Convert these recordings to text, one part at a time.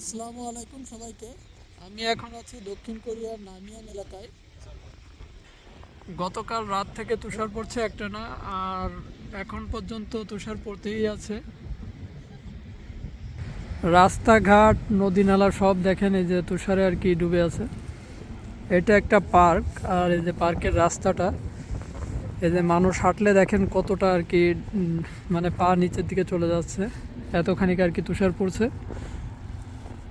আসসালামু আলাইকুম সবাইকে। আমি এখন আছি দক্ষিণ কোরিয়ার নামিয়ান এলাকায়। গতকাল রাত থেকে তুষার পড়ছে একটা না, আর এখন পর্যন্ত তুষার পড়তেই আছে। রাস্তাঘাট, নদী নালা সব দেখেন, এই যে তুষারে আর কি ডুবে আছে। এটা একটা পার্ক, আর এই যে পার্কের রাস্তাটা, এই যে মানুষ হাঁটলে দেখেন কতটা আর কি মানে পা নিচের দিকে চলে যাচ্ছে। এতখানি আর কি তুষার পড়ছে।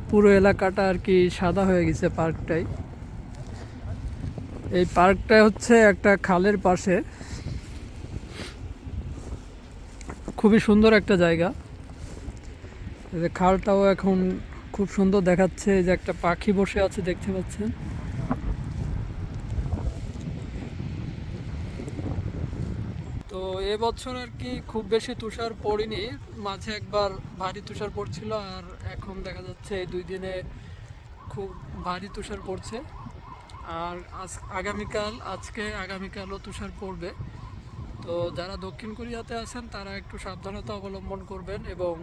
পুরো এলাকাটা আর কি সাদা হয়ে গেছে পার্কটাই। এই পার্কটা হচ্ছে একটা খালের পাশে। খুবই সুন্দর একটা জায়গা। খালটাও এখন খুব সুন্দর দেখাচ্ছে যে একটা পাখি বসে আছে দেখতে পাচ্ছেন। তো এবছর আর কি খুব বেশি তুষার পড়িনি। মাঝে একবার ভারী তুষার পড়ছিল আর এখন দেখা যাচ্ছে এই দুই দিনে খুব ভারী তুষার পড়ছে। আর আজ আগামীকাল, আজকে আগামীকালও তুষার পড়বে। তো যারা দক্ষিণ কোরিয়াতে আছেন, তারা একটু সাবধানতা অবলম্বন করবেন এবং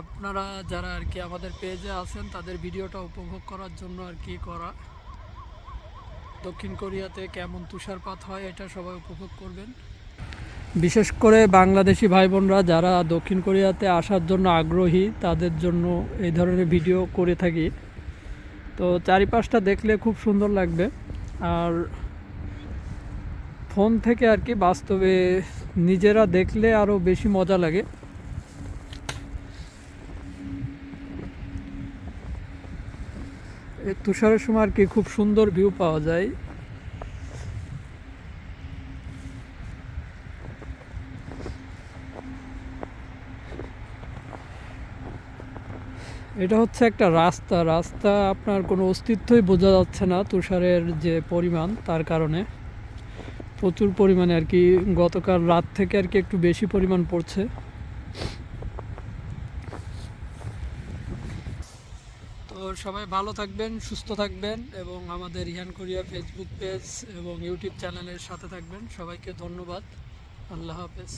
আপনারা যারা আর কি আমাদের পেজে আছেন, তাদের ভিডিওটা উপভোগ করার জন্য আর কি করা। দক্ষিণ কোরিয়াতে কেমন তুষারপাত হয় এটা সবাই উপভোগ করবেন। বিশেষ করে বাংলাদেশি ভাই বোনরা যারা দক্ষিণ কোরিয়াতে আসার জন্য আগ্রহী, তাদের জন্য এই ধরনের ভিডিও করে থাকি। তো চারিপাশটা দেখলে খুব সুন্দর লাগবে। আর ফোন থেকে আর কি বাস্তবে নিজেরা দেখলে আরও বেশি মজা লাগে। তুষারের সময় আর কি খুব সুন্দর ভিউ পাওয়া যায়। এটা হচ্ছে একটা রাস্তা। রাস্তা আপনার কোনো অস্তিত্বই বোঝা যাচ্ছে না তুষারের যে পরিমাণ, তার কারণে। প্রচুর পরিমাণে আর কি গতকাল রাত থেকে আর কি একটু বেশি পরিমাণ পড়ছে। সবাই ভালো থাকবেন, সুস্থ থাকবেন এবং আমাদের ইহান কোরিয়া ফেসবুক পেজ এবং ইউটিউব চ্যানেলের সাথে থাকবেন। সবাইকে ধন্যবাদ। আল্লাহ হাফেজ।